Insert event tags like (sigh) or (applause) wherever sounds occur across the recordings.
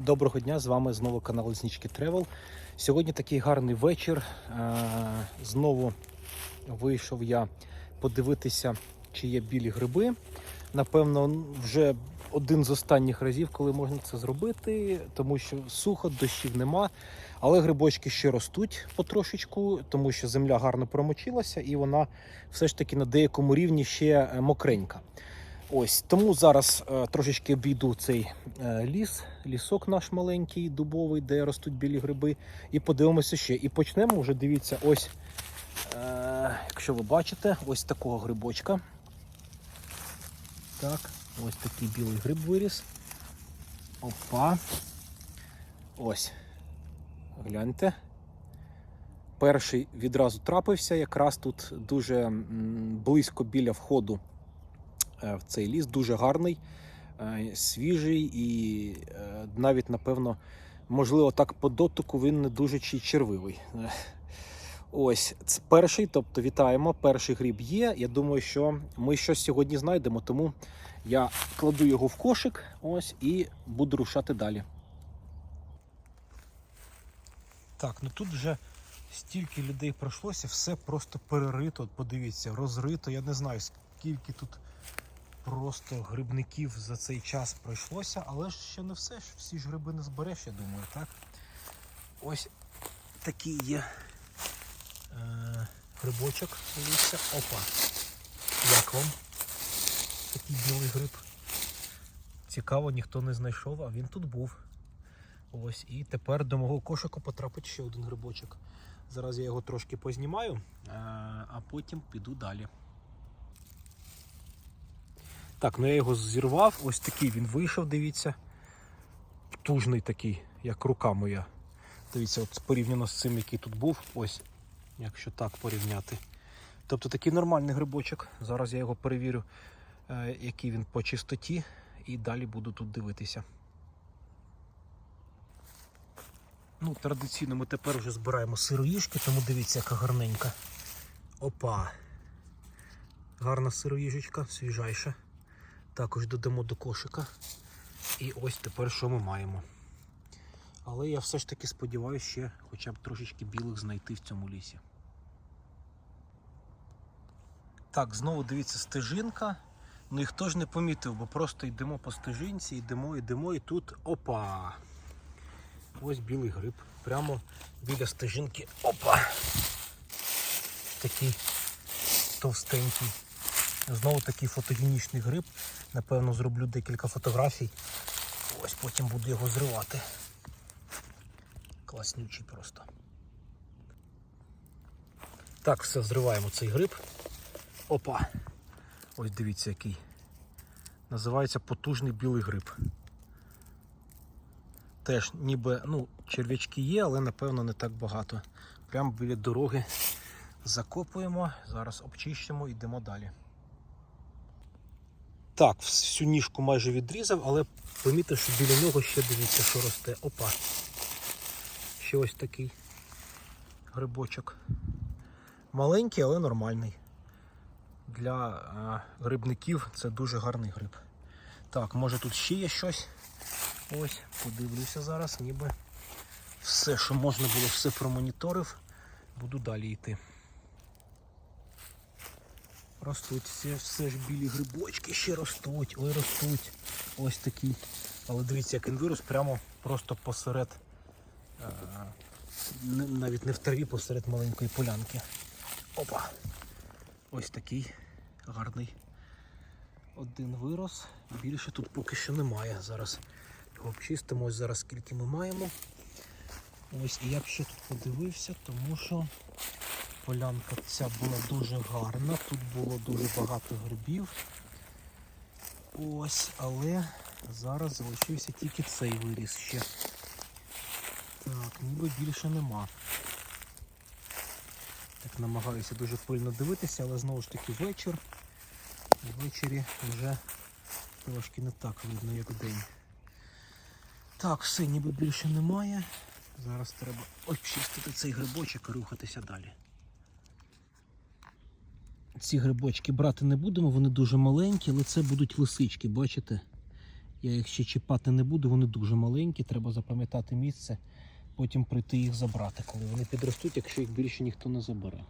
Доброго дня, з вами знову канал Ліснички Тревел. Сьогодні такий гарний вечір. Е, Знову вийшов я подивитися, чи є білі гриби. Напевно, вже один з останніх разів, коли можна це зробити, тому що сухо, дощів нема. Але грибочки ще ростуть потрошечку, тому що земля гарно промочилася і вона все ж таки на деякому рівні ще е, мокренька. Ось тому зараз е, трошечки обійду цей е, ліс, лісок наш маленький, дубовий, де ростуть білі гриби, і подивимося ще. І почнемо вже. Дивіться, ось, е, якщо ви бачите, ось такого грибочка. Так, ось такий білий гриб виріс. Опа. Ось. Гляньте. Перший відразу трапився, якраз тут дуже близько біля входу в цей ліс, дуже гарний, е, свіжий і е, навіть, напевно, можливо, так по дотику він не дуже чи червивий. Е, (laughs) Ось це перший, тобто вітаємо. Перший гриб є. Я думаю, що ми щось сьогодні знайдемо, тому я кладу його в кошик ось і буду рушати далі. Так, ну тут вже стільки людей пройшлося, все просто перерито. Подивіться, розрито. Я не знаю, скільки тут просто грибників за цей час пройшлося, але ж ще не все ж. Всі ж гриби не збереш, я думаю, так? Ось такий є е, грибочок. Дивіться. Опа. Як вам? Такий білий гриб. Цікаво, ніхто не знайшов, а він тут був. Ось, і тепер до мого кошику потрапить ще один грибочок. Зараз я його трошки познімаю, е, а потім піду далі. Так, ну я його зірвав. Ось такий він вийшов, дивіться. Птужний такий, як рука моя. Дивіться, от порівняно з цим, який тут був. Ось, якщо так порівняти. Тобто такий нормальний грибочок. Зараз я його перевірю, е, який він по чистоті, і далі буду тут дивитися. Ну, традиційно ми тепер вже збираємо сироїжки, тому дивіться, яка гарненька. Опа. Гарна сироїжечка, свіжайша. Також додамо до кошика. І ось тепер що ми маємо. Але я все ж таки сподіваюся ще хоча б трошечки білих знайти в цьому лісі. Так, знову дивіться стежинка. Ну і хто ж не помітив, бо просто йдемо по стежинці, йдемо, йдемо, і тут опа! Ось білий гриб. Прямо біля стежинки. Опа! Такий товстенький. Знову такий фотогенічний гриб. Напевно, зроблю декілька фотографій. Ось потім буду його зривати. Класнючий просто. Так, все, зриваємо цей гриб. Опа! Ось дивіться який. Називається потужний білий гриб. Теж ніби ну, черв'ячки є, але напевно не так багато. Прямо біля дороги закопуємо, зараз обчищимо і йдемо далі. Так, всю ніжку майже відрізав, але помітив, що біля нього ще дивіться, що росте. Опа. Ще ось такий грибочок. Маленький, але нормальний. Для а, грибників це дуже гарний гриб. Так, може тут ще є щось. Ось, подивлюся зараз, ніби все, що можна було, все промоніторив. Буду далі йти. Ростуть все, все ж білі грибочки ще ростуть. Ой, ростуть. Ось такі. Але дивіться, як він вирос прямо просто посеред, е, навіть не в траві, посеред маленької полянки. Опа! Ось такий гарний. Один вирос. Більше тут поки що немає. Зараз його обчистимо. Ось зараз скільки ми маємо. Ось і я б ще тут подивився, тому що полянка ця була дуже гарна. Тут було дуже багато грибів. Ось, але зараз залишився тільки цей виріс ще. Так, ніби більше нема. Так намагаюся дуже пильно дивитися, але знову ж таки вечір. Ввечері вже трошки не так видно, як вдень. Так, все, ніби більше немає. Зараз треба очистити цей грибочок і рухатися далі. Ці грибочки брати не будемо, вони дуже маленькі, але це будуть лисички, бачите? Я їх ще чіпати не буду, вони дуже маленькі, треба запам'ятати місце, потім прийти їх забрати, коли вони підростуть, якщо їх більше ніхто не забере.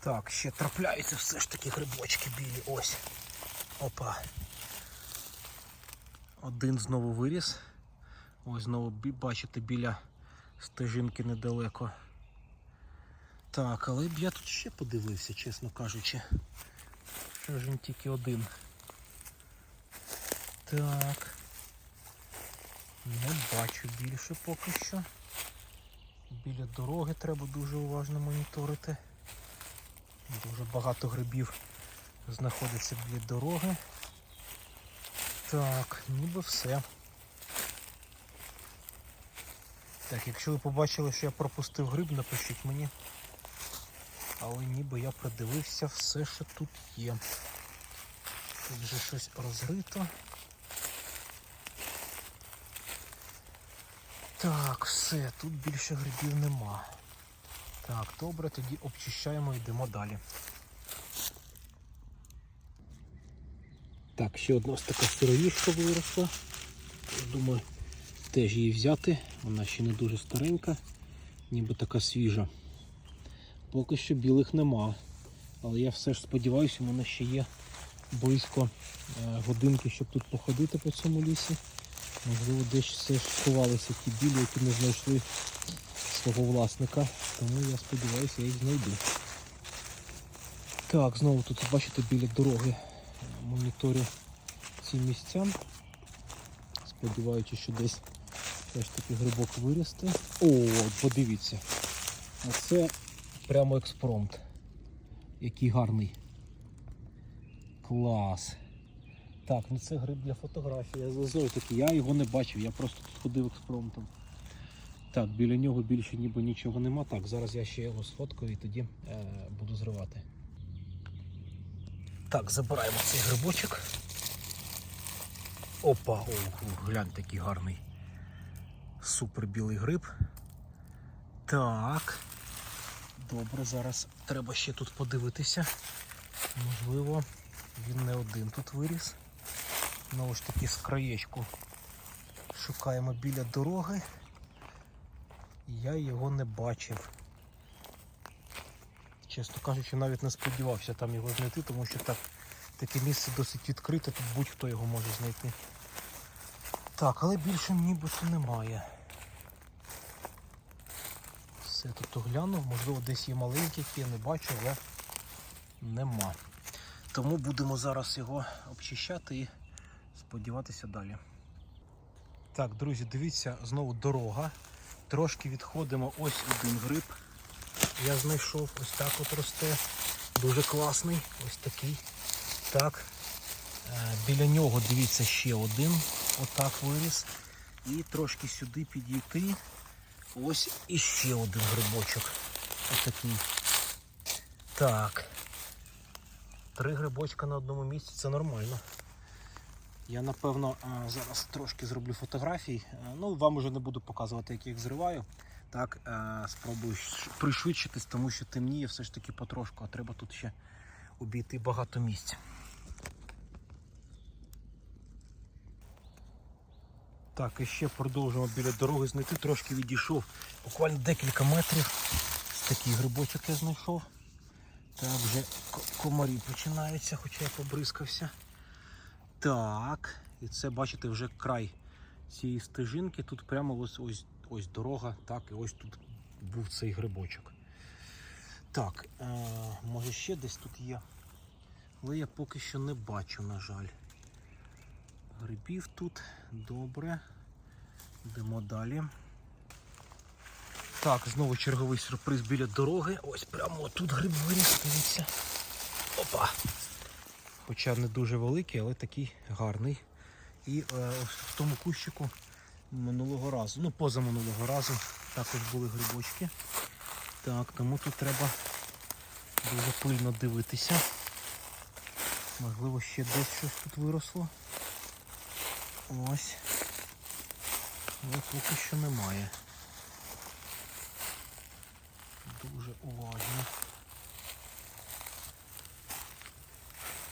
Так, ще трапляються все ж таки грибочки білі. Ось. Опа. Один знову виріс. Ось знову бачите біля стежинки недалеко. Так, але б я тут ще подивився, чесно кажучи. Що ж він тільки один. Так. Не бачу більше поки що. Біля дороги треба дуже уважно моніторити. Дуже багато грибів знаходиться біля дороги. Так, ніби все. Так, якщо ви побачили, що я пропустив гриб, напишіть мені. Але ніби я придивився все, що тут є. Тут вже щось розрито. Так, все, тут більше грибів нема. Так, добре, тоді обчищаємо і йдемо далі. Так, ще одна ось така сироїшка виросла. Думаю, теж її взяти. Вона ще не дуже старенька, ніби така свіжа. Поки що білих нема. Але я все ж сподіваюся, у мене ще є близько е, годинки, щоб тут походити по цьому лісі. Можливо, десь все ж сховалися ті білі, які не знайшли свого власника. Тому я сподіваюся, я їх знайду. Так, знову тут бачите біля дороги е, моніторю ці місця. Сподіваючись, що десь теж таки грибок виросте. О, подивіться. Оце прямо експромт. Який гарний. Клас. Так, ну це гриб для фотографії. Знову таки, я його не бачив, я просто тут ходив експромтом. Так, біля нього більше ніби нічого нема. Так, зараз я ще його сфоткаю і тоді е, буду зривати. Так, забираємо цей грибочок. Опа, о, глянь, такий гарний. Супер білий гриб. Так. Добре, зараз треба ще тут подивитися. Можливо, він не один тут виріс. Знову ж таки з краєчку шукаємо біля дороги. Я його не бачив. Чесно кажучи, навіть не сподівався там його знайти, тому що так, таке місце досить відкрите, тут будь-хто його може знайти. Так, але більше нібито немає. Все тут оглянув, можливо десь є маленький, я не бачу, але нема. Тому будемо зараз його обчищати і сподіватися далі. Так, друзі, дивіться, знову дорога. Трошки відходимо ось один гриб. Я знайшов, ось так от росте. Дуже класний, ось такий. Так. Е, Біля нього, дивіться, ще один. Отак виріс. І трошки сюди підійти. Ось іще один грибочок. Отакий. Так. Три грибочка на одному місці це нормально. Я напевно зараз трошки зроблю фотографій. Е, Ну, вам уже не буду показувати, як я їх зриваю. Так, е, спробую пришвидшитись, тому що темніє все ж таки потрошку, а треба тут ще обійти багато місць. Так, і ще продовжуємо біля дороги знайти, трошки відійшов, буквально декілька метрів. Такий грибочок я знайшов. Так, вже комарі починаються, хоча я побризкався. Так, і це, бачите, вже край цієї стежинки. Тут прямо ось ось, ось дорога, так, і ось тут був цей грибочок. Так, е, може ще десь тут є. Але я поки що не бачу, на жаль. Грибів тут добре. Йдемо далі. Так, знову черговий сюрприз біля дороги. Ось прямо тут гриб виріс, дивіться. Опа! Хоча не дуже великий, але такий гарний. І е, в тому кущику минулого разу, ну поза минулого разу також були грибочки. Так, тому тут треба дуже пильно дивитися. Можливо, ще десь щось тут виросло. Ось. Але поки що немає. Дуже уважно.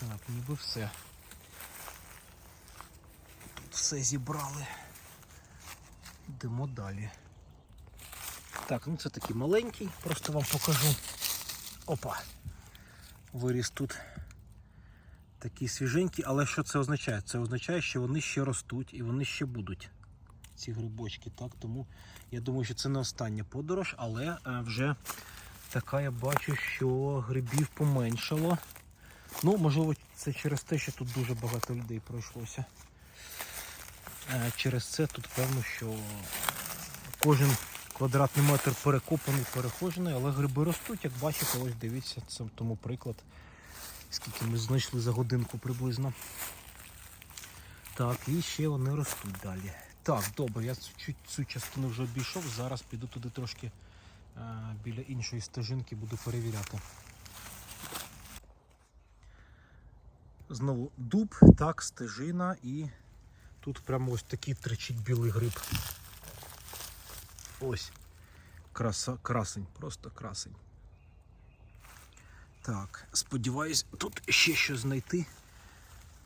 Так, ніби все. Тут все зібрали. Йдемо далі. Так, ну це такий маленький, просто вам покажу. Опа. Виріс тут такий свіженький, але що це означає? Це означає, що вони ще ростуть і вони ще будуть. Ці грибочки, так? Тому я думаю, що це не остання подорож, але е, вже така я бачу, що грибів поменшало. Ну, можливо, це через те, що тут дуже багато людей пройшлося. Е, Через це тут певно, що кожен квадратний метр перекопаний, перехожений, але гриби ростуть, як бачите, ось дивіться, це тому приклад, скільки ми знайшли за годинку приблизно. Так, і ще вони ростуть далі. Так, добре, я цю, цю частину вже обійшов. Зараз піду туди трошки е, біля іншої стежинки, буду перевіряти. Знову дуб, так, стежина і тут прямо ось такий тричить білий гриб. Ось. Краса, красень, просто красень. Так, сподіваюсь, тут ще щось знайти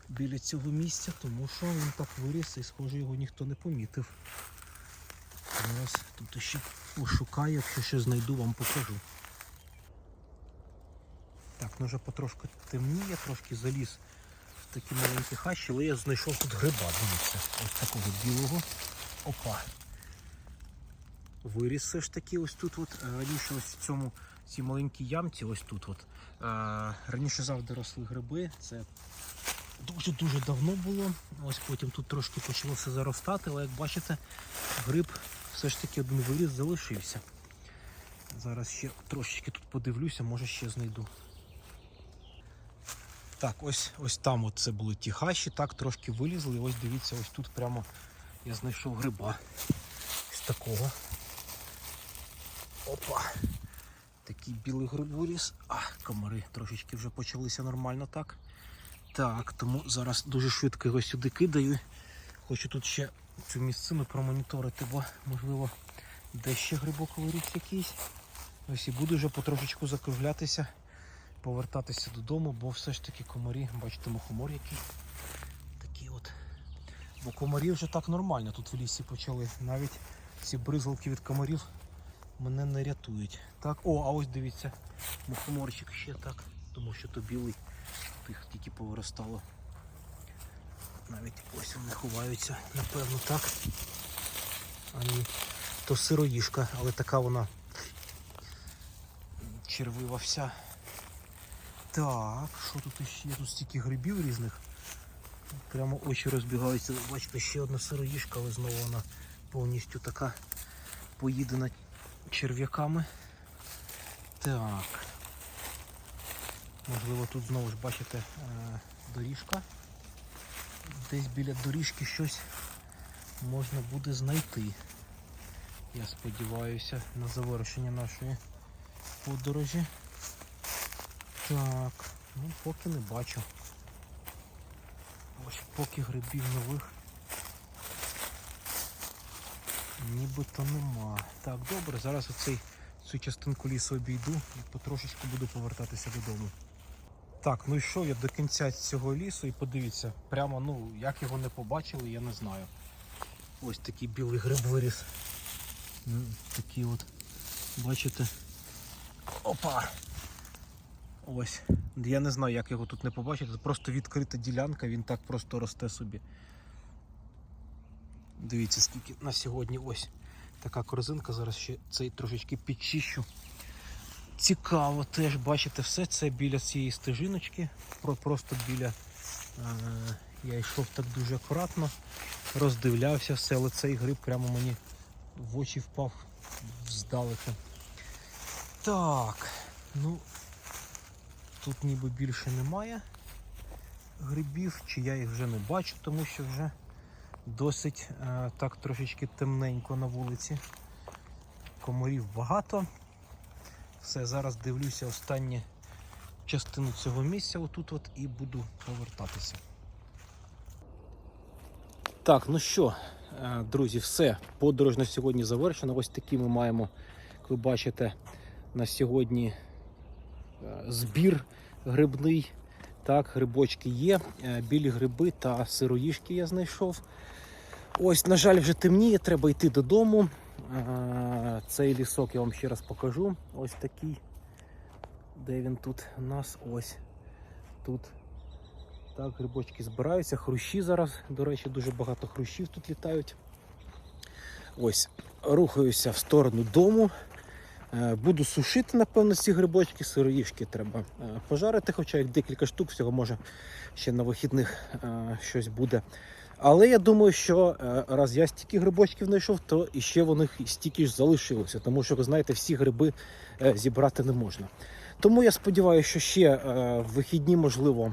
біля цього місця, тому що він так виріс і, схоже, його ніхто не помітив. Зараз тут ще пошукаю, якщо щось знайду, вам покажу. Так, ну вже потрошку темніє, трошки заліз в такі маленькі хащі, але я знайшов тут гриба, дивіться, ось такого білого. Опа. Виріс все ж таки ось тут. От. Е, Раніше ось в цьому цій маленькій ямці, ось тут. От. Е, Раніше завжди росли гриби. Це дуже-дуже давно було. Ось потім тут трошки почало все заростати, але як бачите, гриб все ж таки один виріс залишився. Зараз ще трошечки тут подивлюся, може ще знайду. Так, ось ось там от це були ті хащі, так трошки вилізли. Ось дивіться, ось тут прямо я знайшов гриба. Ось такого. Опа! Такий білий гриб виріс. А, комари трошечки вже почалися нормально так. Так, тому зараз дуже швидко його сюди кидаю. Хочу тут ще цю місцину промоніторити, бо можливо де ще грибок виріс якийсь. Ось і буду вже потрошечку закруглятися, повертатися додому, бо все ж таки комарі, бачите, мухомор який. Такий от. Бо комарі вже так нормально тут в лісі почали. Навіть ці бризгалки від комарів мене не рятують. Так, о, а ось дивіться, мухоморчик ще так, тому що то білий, тих тільки повиростало. Навіть ось вони ховаються, напевно, так. А ні, то сироїшка, але така вона червива вся. Так, що тут ще? Тут стільки грибів різних. Прямо очі розбігаються. Бачите, ще одна сироїшка, але знову вона повністю така поїдена черв'яками. Так. Можливо, тут знову ж бачите е, доріжка. Десь біля доріжки щось можна буде знайти. Я сподіваюся на завершення нашої подорожі. Так, ну поки не бачу. Ось поки грибів нових нібито нема. Так, добре, зараз оцей цю частинку лісу обійду і потрошечку буду повертатися додому. Так, ну йшов я до кінця цього лісу і подивіться, прямо, ну, як його не побачили, я не знаю. Ось такий білий гриб виріс. Такий от, бачите. Опа! Ось. Я не знаю, як його тут не побачити. Це просто відкрита ділянка, він так просто росте собі. Дивіться, скільки на сьогодні ось така корзинка. Зараз ще цей трошечки підчищу. Цікаво теж, бачите, все це біля цієї стежиночки. Просто біля. Е, я йшов так дуже акуратно, роздивлявся все, але цей гриб прямо мені в очі впав здалека. Так, ну тут ніби більше немає грибів, чи я їх вже не бачу, тому що вже досить е, так трошечки темненько на вулиці. Комарів багато. Все, зараз дивлюся останню частину цього місця отут от і буду повертатися. Так, ну що, е, друзі, все. Подорож на сьогодні завершена. Ось такі ми маємо, як ви бачите, на сьогодні е, збір грибний Так, грибочки є, білі гриби та сироїжки я знайшов. Ось, на жаль, вже темніє, треба йти додому. Е, Цей лісок я вам ще раз покажу. Ось такий. Де він тут у нас? Ось тут. Так, грибочки збираються. Хрущі зараз, до речі, дуже багато хрущів тут літають. Ось, рухаюся в сторону дому. Е, Буду сушити, напевно, ці грибочки, сироїшки треба е, пожарити, хоча їх декілька штук, всього може ще на вихідних щось буде. Але я думаю, що е, раз я стільки грибочків знайшов, то і ще вони стільки ж залишилося, тому що, ви знаєте, всі гриби е, зібрати не можна. Тому я сподіваюся, що ще е, в вихідні, можливо,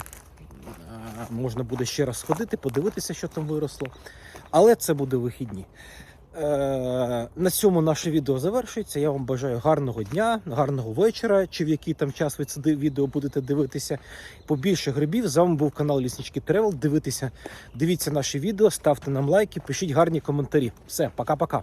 можна буде ще раз сходити, подивитися, що там виросло. Але це буде вихідні. Е, На цьому наше відео завершується. Я вам бажаю гарного дня, гарного вечора, чи в який там час ви це відео будете дивитися. Побільше грибів. З вами був канал Ліснички Тревел. Дивитися, дивіться наші відео, ставте нам лайки, пишіть гарні коментарі. Все, пока-пока.